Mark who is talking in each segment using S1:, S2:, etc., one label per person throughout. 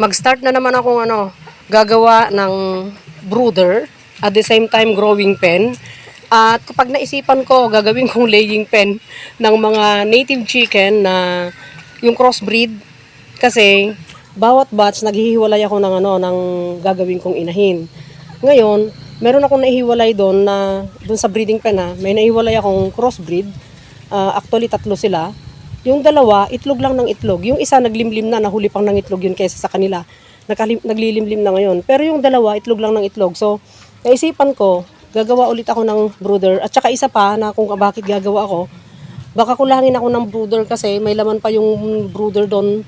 S1: mag-start na naman akong ano, gagawa ng brooder at the same time growing pen. At kapag naisipan ko, gagawin kong laying pen ng mga native chicken na yung crossbreed kasi bawat batch naghihiwalay ako ng ano ng gagawin kong inahin. Ngayon, meron akong naihiwalay doon na doon sa breeding pen ha, may naihiwalay akong crossbreed. Ah, actually tatlo sila. Yung dalawa, itlog lang ng itlog. Yung isa naglimlim na, nahuli pang ng itlog yun kaysa sa kanila. Nakalim, naglilimlim na ngayon. Pero yung dalawa, itlog lang ng itlog. So, naisipan ko, gagawa ulit ako ng brooder. At saka isa pa na kung bakit gagawa ako, baka kulangin ako ng brooder kasi may laman pa yung brooder doon.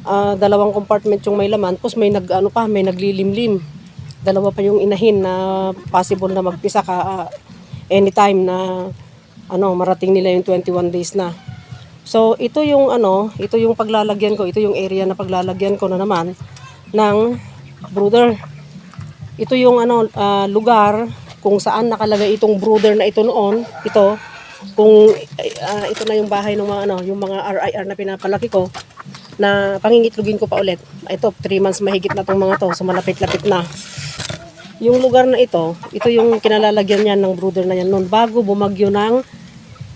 S1: Ah, dalawang compartment yung may laman. Tapos may nag, ano pa, may naglilimlim. Dalawa pa yung inahin na possible na magpisa ka ah, anytime na ano, marating nila yung 21 days na. So, ito yung ano, ito yung paglalagyan ko, ito yung area na paglalagyan ko na naman ng brooder. Ito yung ano, ah, lugar kung saan nakalagay itong brooder na ito noon. Ito, kung ah, ito na yung bahay ng mga ano, yung mga RIR na pinapalaki ko na pangingitlogin ko pa ulit. Ito, 3 months mahigit na tong mga to, so malapit-lapit na. Yung lugar na ito, ito yung kinalalagyan niya ng brooder na yan noon bago bumagyo ng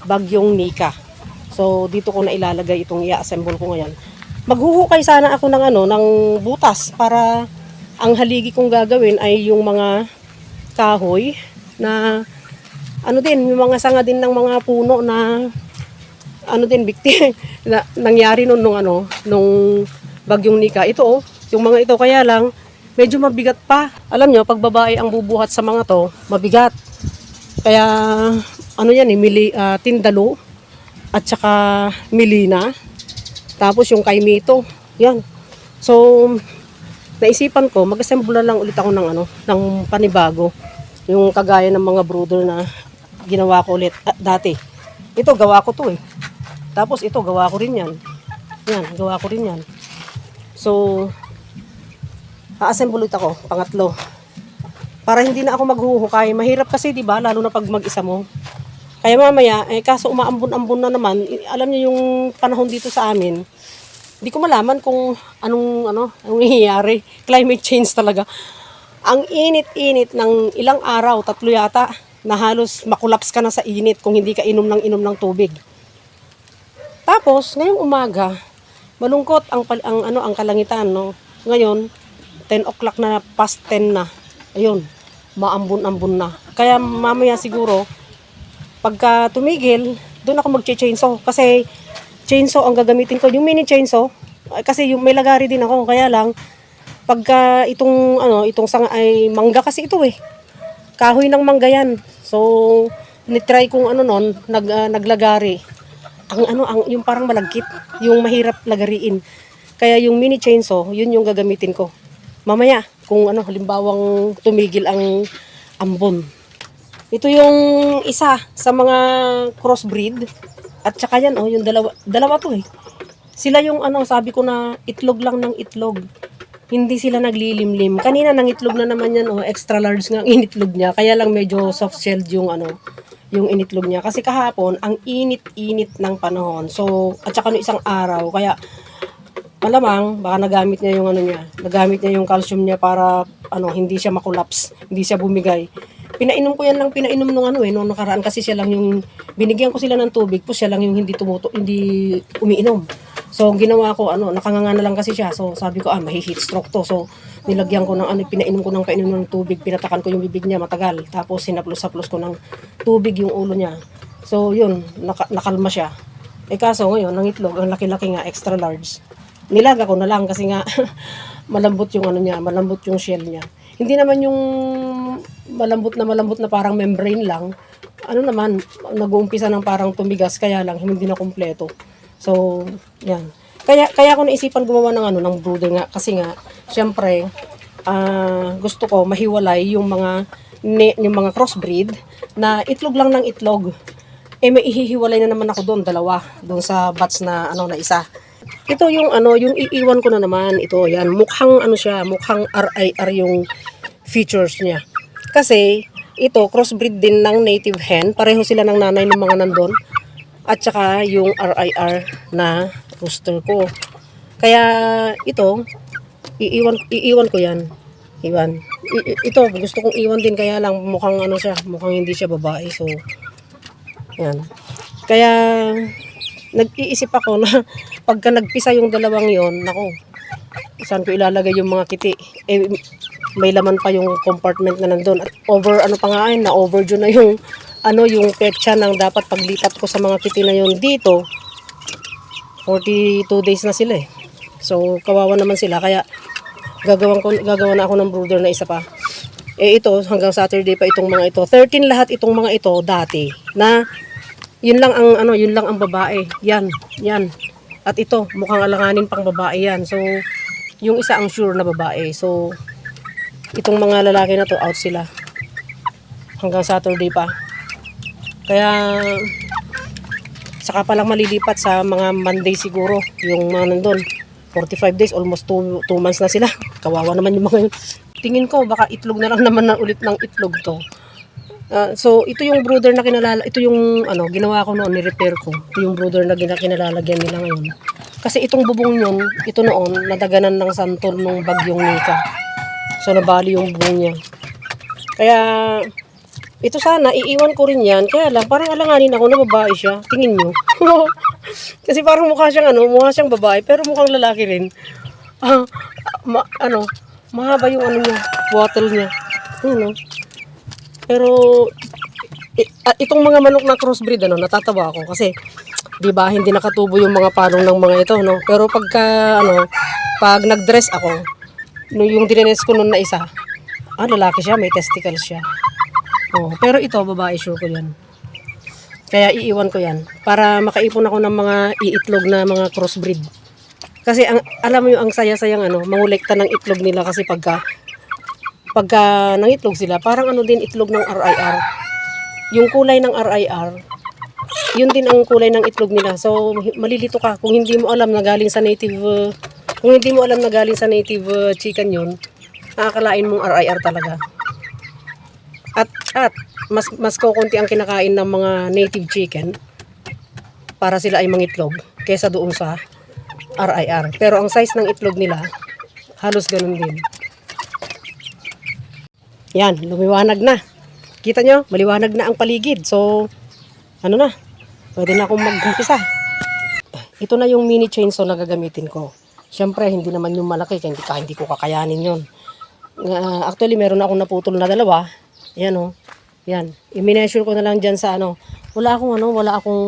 S1: bagyong Nika. So, dito ko na ilalagay itong i-assemble ko ngayon. Maghuhukay sana ako ng ano, ng butas para ang haligi kong gagawin ay yung mga kahoy na ano din, yung mga sanga din ng mga puno na ano din bikti na nangyari nung nung ano nung bagyong Nika. Ito oh, yung mga ito kaya lang medyo mabigat pa. Alam nyo, pag babae ang bubuhat sa mga to, mabigat. Kaya ano yan eh, mili, ah, tindalo at saka milina. Tapos yung kay Mito, yan. So, naisipan ko, mag-assemble lang ulit ako ng ano, ng panibago. Yung kagaya ng mga brooder na ginawa ko ulit ah, dati. Ito, gawa ko to eh. Tapos ito, gawa ko rin yan. Yan, gawa ko rin yan. So, a-assemble ulit ako, pangatlo. Para hindi na ako maghuhukay. Mahirap kasi, di ba, lalo na pag mag-isa mo. Kaya mamaya, eh, kaso umaambon-ambon na naman, alam niyo yung panahon dito sa amin, hindi ko malaman kung anong, ano, anong nangyayari. Climate change talaga. Ang init-init ng ilang araw, tatlo yata, na halos makulaps ka na sa init kung hindi ka inom ng inom ng tubig. Tapos, ngayong umaga, malungkot ang, ang, ano, ang kalangitan, no? Ngayon, 10 o'clock na, past 10 na. Ayun, maambun-ambun na. Kaya mamaya siguro, pagka tumigil, doon ako mag-chainsaw. Kasi chainsaw ang gagamitin ko. Yung mini chainsaw, kasi yung may lagari din ako. Kaya lang, pagka itong, ano, itong sanga ay mangga kasi ito eh. Kahoy ng mangga yan. So, nitry kong ano nun, nag, ah, naglagari. Ang ano, ang, yung parang malagkit. Yung mahirap lagariin. Kaya yung mini chainsaw, yun yung gagamitin ko. Mamaya, kung ano, halimbawang tumigil ang ambon. Ito yung isa sa mga crossbreed. At saka yan, oh, yung dalawa, dalawa to eh. Sila yung ano, sabi ko na itlog lang ng itlog. Hindi sila naglilimlim. Kanina nang itlog na naman yan, oh, extra large nga initlog niya. Kaya lang medyo soft shelled yung ano, yung initlog niya. Kasi kahapon, ang init-init ng panahon. So, at saka no isang araw. Kaya, malamang, baka nagamit niya yung ano niya. Nagamit niya yung calcium niya para, ano, hindi siya makulaps. Hindi siya bumigay. Pinainom ko yan lang, pinainom nung ano eh, nung nakaraan kasi siya lang yung, binigyan ko sila ng tubig, po siya lang yung hindi tumuto, hindi umiinom. So, ginawa ko, ano, nakanganga na lang kasi siya. So, sabi ko, ah, may heat stroke to. So, nilagyan ko ng, ano, pinainom ko ng painom ng tubig, pinatakan ko yung bibig niya matagal. Tapos, sinaplos-saplos ko ng tubig yung ulo niya. So, yun, naka, nakalma siya. Eh, kaso ngayon, ang itlog, ang laki-laki nga, extra large. Nilaga ko na lang kasi nga, malambot yung ano niya, malambot yung shell niya. Hindi naman yung malambot na malambot na parang membrane lang. Ano naman, nag-uumpisa ng parang tumigas, kaya lang, hindi na kompleto. So, yan. Kaya kaya ako naisipan gumawa ng ano ng brooder nga kasi nga syempre ah, gusto ko mahiwalay yung mga ne, yung mga crossbreed na itlog lang ng itlog. Eh may ihihiwalay na naman ako doon dalawa doon sa batch na ano na isa. Ito yung ano, yung iiwan ko na naman ito, yan. Mukhang ano siya, mukhang RIR yung features niya. Kasi ito crossbreed din ng native hen, pareho sila ng nanay ng mga nandun at saka yung RIR na rooster ko. Kaya ito, iiwan, iiwan ko yan. Iwan. I- ito, gusto kong iwan din kaya lang mukhang ano siya, mukhang hindi siya babae. So, yan. Kaya, nag-iisip ako na pagka nagpisa yung dalawang yon nako, saan ko ilalagay yung mga kiti? Eh, may laman pa yung compartment na nandun. At over, ano pa nga ay, na overdue na yung, ano, yung petsa ng dapat paglipat ko sa mga kiti na yun dito. 42 days na sila eh. So, kawawa naman sila. Kaya, gagawan ko gagawa na ako ng brooder na isa pa. Eh ito hanggang Saturday pa itong mga ito. 13 lahat itong mga ito dati na yun lang ang ano, yun lang ang babae. Yan, yan. At ito, mukhang alanganin pang babae yan. So yung isa ang sure na babae. So itong mga lalaki na to out sila. Hanggang Saturday pa. Kaya saka pa lang malilipat sa mga Monday siguro yung mga nandun. 45 days, almost 2 months na sila. Kawawa naman yung mga yun. Tingin ko, baka itlog na lang naman na ulit ng itlog to. Ah, so, ito yung brooder na kinalala, ito yung ano, ginawa ko noon, ni-repair ko. Ito yung brooder na kinalalagyan nila ngayon. Kasi itong bubong yun, ito noon, nadaganan ng santol nung bagyong Nika. So, nabali yung bubong niya. Kaya, ito sana, iiwan ko rin yan. Kaya lang, parang alanganin ako na babae siya. Tingin nyo. Kasi parang mukha siyang ano, mukha siyang babae, pero mukhang lalaki rin. Ah, ma- ano, mahaba yung ano niya, wattle niya. Ano, pero, ah, itong mga manok na crossbreed, ano, natatawa ako. Kasi, di ba, hindi nakatubo yung mga palong ng mga ito, no? Pero pagka, ano, pag nag-dress ako, no, yung dinines ko nun na isa, ah, lalaki siya, may testicles siya. Oh, pero ito, babae, sure ko yan. Kaya iiwan ko yan para makaipon ako ng mga iitlog na mga crossbreed. Kasi ang alam mo yung ang saya-sayang ano, mangolekta ng itlog nila kasi pagka pagka nangitlog sila, parang ano din itlog ng RIR. Yung kulay ng RIR, yun din ang kulay ng itlog nila. So malilito ka kung hindi mo alam na galing sa native uh, kung hindi mo alam na galing sa native uh, chicken yun, akakalain mong RIR talaga. At at mas mas kukunti ang kinakain ng mga native chicken para sila ay mangitlog kaysa doon sa RIR. Pero ang size ng itlog nila halos ganun din. Yan, lumiwanag na. Kita nyo, maliwanag na ang paligid. So, ano na, pwede na akong mag-umpisa. Ito na yung mini chainsaw na gagamitin ko. Siyempre, hindi naman yung malaki, kaya hindi, hindi ko kakayanin yun. Uh, actually, meron akong naputol na dalawa. Yan o. Yan. I-measure ko na lang dyan sa ano. Wala akong ano, wala akong,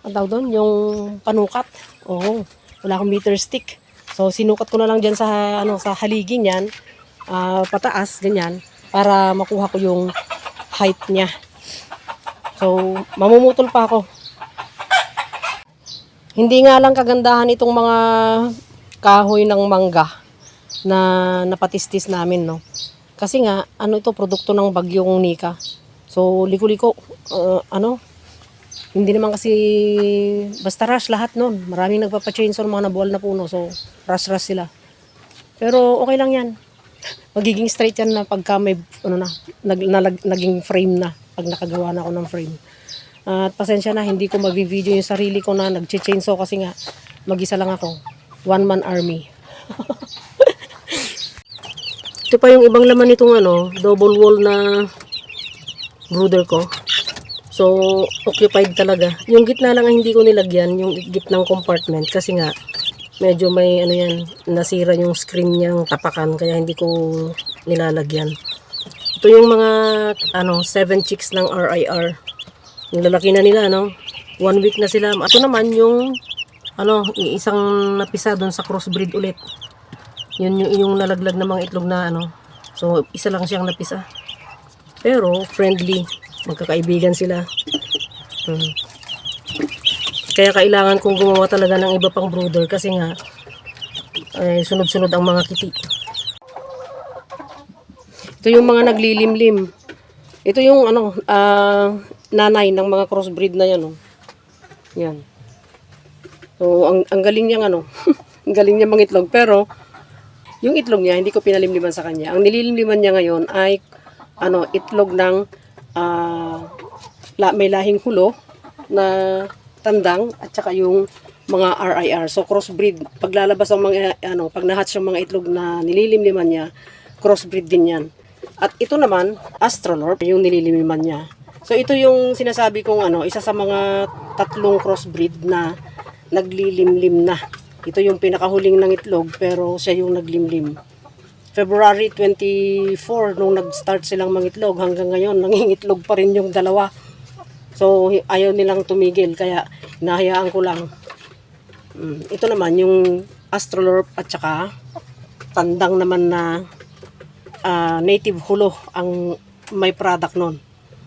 S1: ang tawag doon, yung panukat. Oo. Wala akong meter stick. So, sinukat ko na lang dyan sa, ano, sa haligi niyan. ah, pataas, ganyan. Para makuha ko yung height niya. So, mamumutol pa ako. Hindi nga lang kagandahan itong mga kahoy ng mangga na napatistis namin, no? Kasi nga, ano ito, produkto ng bagyong Nika. So, liko-liko, uh, ano, hindi naman kasi basta rush lahat nun. Maraming nagpapachainsaw mga nabuwal na puno. So, rush-rush sila. Pero okay lang yan. Magiging straight yan na pagka may, ano na, nag, nalag, naging frame na. Pag nakagawa na ako ng frame. At pasensya na, hindi ko mabivideo yung sarili ko na nag-chainsaw kasi nga, mag-isa lang ako. One man army. Ito pa yung ibang laman nitong ano, double wall na brooder ko. So, occupied talaga. Yung gitna lang ang hindi ko nilagyan, yung gitnang compartment. Kasi nga, medyo may ano yan, nasira yung screen niyang tapakan. Kaya hindi ko nilalagyan. Ito yung mga, ano, 7 chicks ng RIR. Yung lalaki na nila, no? One week na sila. Ito naman yung, ano, isang napisa doon sa crossbreed ulit. Yun yung, yung nalaglag na mga itlog na ano. So, isa lang siyang napisa. Pero, friendly. Magkakaibigan sila. Hmm. Kaya kailangan kong gumawa talaga ng iba pang brooder kasi nga, ay, sunod-sunod ang mga kiti. Ito yung mga naglilimlim. Ito yung ano, ah, nanay ng mga crossbreed na yan. Oh. Yan. So, ang, ang galing niyang ano, ang galing niya mangitlog. Pero, yung itlog niya, hindi ko pinalimliman sa kanya. Ang nililimliman niya ngayon ay ano, itlog ng la, may lahing hulo na tandang at saka yung mga RIR. So crossbreed, paglalabas ang mga ano, pag nahatch yung mga itlog na nililimliman niya, crossbreed din 'yan. At ito naman, Astrolorp, yung nililimliman niya. So ito yung sinasabi kong ano, isa sa mga tatlong crossbreed na naglilimlim na. Ito yung pinakahuling ng itlog pero siya yung naglimlim. February 24 nung nag-start silang mangitlog hanggang ngayon nangingitlog pa rin yung dalawa. So ayaw nilang tumigil kaya hinahayaan ko lang. Mm, ito naman yung Astrolorp at saka tandang naman na ah, native hulo ang may product nun.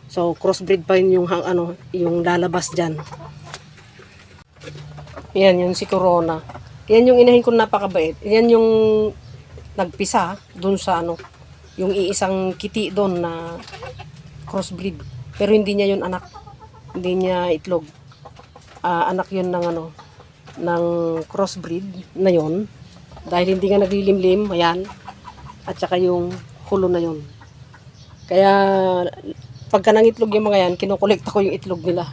S1: So crossbreed pa yun yung hang, ano yung lalabas diyan. Yan yung si Corona. Yan yung inahin ko napakabait. Yan yung nagpisa doon sa ano, yung iisang kiti doon na crossbreed. Pero hindi niya yun anak. Hindi niya itlog. Ah, anak yun ng ano, ng crossbreed na yun. Dahil hindi nga naglilimlim, ayan. At saka yung hulo na yun. Kaya, pagka nang itlog yung mga yan, kinukolekta ko yung itlog nila.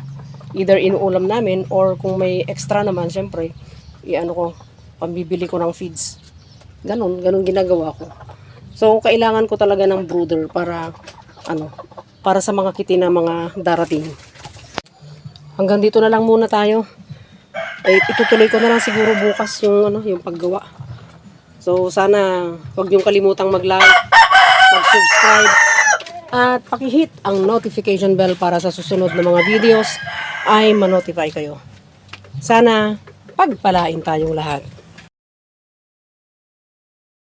S1: Either inuulam namin or kung may extra naman, syempre, i-ano ko, pambibili ko ng feeds. Ganon, ganon ginagawa ko. So, kailangan ko talaga ng brooder para, ano, para sa mga kiti na mga darating. Hanggang dito na lang muna tayo. Eh, itutuloy ko na lang siguro bukas yung, ano, yung paggawa. So, sana huwag niyong kalimutang mag-like, mag-subscribe, at pakihit ang notification bell para sa susunod na mga videos ay manotify kayo. Sana pagpalain tayong lahat.